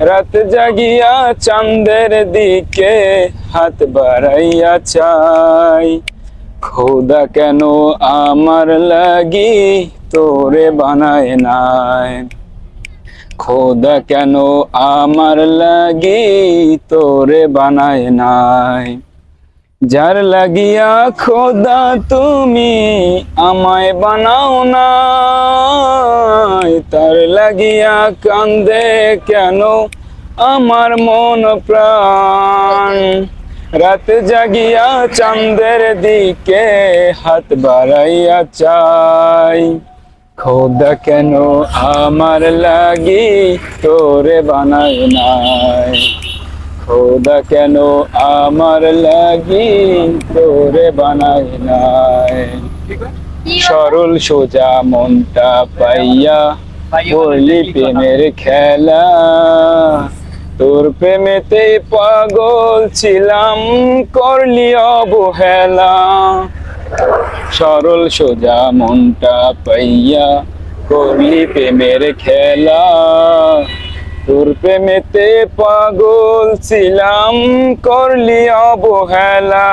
রাত জাগিয়া চাঁদের দিকে হাত বাড়াইয়া চাই। খোদা কেন আমার লাগি তোরে বানায় নাই? খোদা কেন আমার লাগি তোরে বানায় নাই? যার লাগিয়া খোদা তুমি আমায় বানাও না তার লাগিয়া কান্দে কেন? আমার মন প্রাণ। রাত জাগিয়া চাঁদের দিকে হাত বাড়াইয়া চাই। খোদা, কেন আমার লাগি তোরে বানায় নাই? খোদা, কেন আমার লাগি তোরে বানায় নাই? সরল সোজা মনটা পাইয়া বলি প্রেমের খেলা তোর প্রেমেতে পাগল ছিলাম করলি অবহেলা সরল সোজা মনটা পাইয়া করলি প্রেমের খেলা তোর প্রেমেতে পাগল ছিলাম করলি অবহেলা